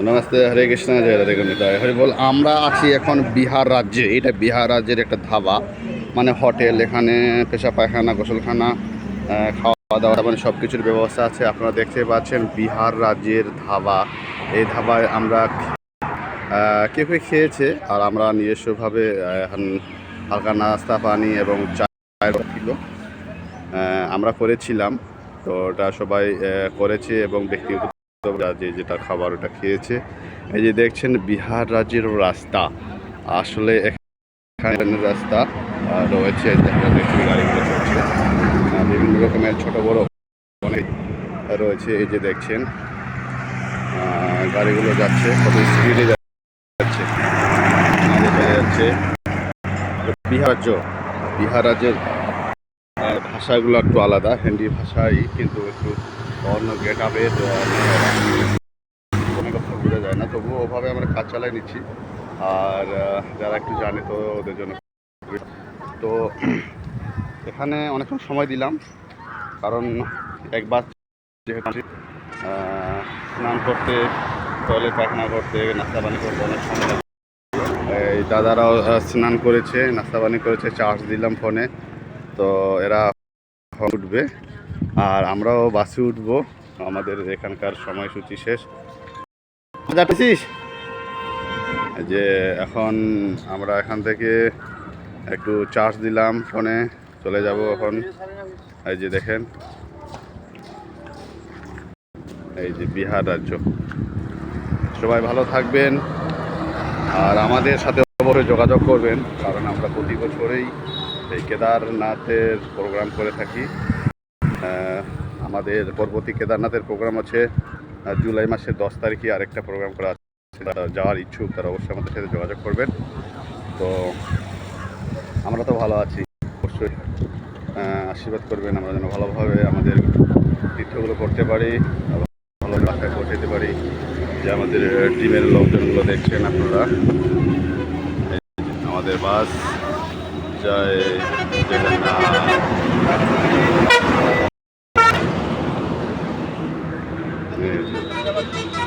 নমস্তে, হরে কৃষ্ণ, জয় রাধে গোবিন্দায় হরি বল, আমরা আছি এখন বিহার রাজ্যে। এটা বিহার রাজ্যের একটা ধাবা মানে হোটেল এখানে পেশা, পায়খানা, গোসলখানা খাওয়া দাওয়া মানে সব কিছুর ব্যবস্থা আছে। আপনারা দেখতে পাচ্ছেন বিহার রাজ্যের ধাবা। এই ধাবায় আমরা কেউ খেয়েছে? আর আমরা নিজস্বভাবে হালকা নাস্তা, পানি এবং চায়ের ছিল। আমরা করেছিলাম। তো ওটা সবাই করেছে এবং ব্যক্তিগত যে যেটা খাবার ওটা খেয়েছে। এই যে দেখছেন, বিহার রাজ্যের রাস্তা। আসলে এখানে রাস্তা রয়েছে গাড়িগুলো চলছে। বিভিন্ন রকমের ছোট বড় অনেক রয়েছে। এই যে দেখছেন গাড়িগুলো যাচ্ছে, কত স্পিডে যাচ্ছে। যাচ্ছে বিহার রাজ্য। বিহার রাজ্যের ভাষাগুলো একটু আলাদা। হিন্দি ভাষাই কিন্তু একটু অন্য গেট আপে কোনো কথা বোঝা যায় না। তবুও ওভাবে আমরা কাজ চালাই নিচ্ছি। আর যারা একটু জানে তো ওদের জন্য তো এখানে অনেকক্ষণ সময় দিলাম। কারণ একবার যেহেতু স্নান করতে, টয়লেট পায়খানা করতে, নাস্তা পানি করতে অনেক সময় এই দাদারাও স্নান করেছে, নাস্তা পানি করেছে, চার্জ দিলাম ফোনে। তো এরা উঠবে। আর আমরাও বাসে উঠবো। আমাদের এখানকার সময়সূচি শেষ। যাচ্ছিস যে এখন আমরা এখান থেকে একটু চার্জ দিলাম ফোনে, চলে যাব এখন। এই যে দেখেন। এই যে বিহার রাজ্য। সবাই ভালো থাকবেন আর আমাদের সাথে অবশ্যই যোগাযোগ করবেন, কারণ আমরা প্রতি বছরেই এই কেদারনাথের প্রোগ্রাম করে থাকি। আমাদের পরবর্তী কেদারনাথের প্রোগ্রাম আছে। জুলাই মাসের দশ তারিখে আরেকটা প্রোগ্রাম করা আছে। যারা যাওয়ার ইচ্ছুক, তারা অবশ্যই আমাদের সাথে যোগাযোগ করবেন। তো আমরা তো ভালো আছি। অবশ্যই আশীর্বাদ করবেন। আমরা যেন ভালোভাবে আমাদের তীর্থগুলো করতে পারি ভালো বাসায় পৌঁছাতে পারি। যে আমাদের টিমের লোকজনগুলো দেখছেন আপনারা। আমাদের বাস। জয় জগন্নাথ 嗯，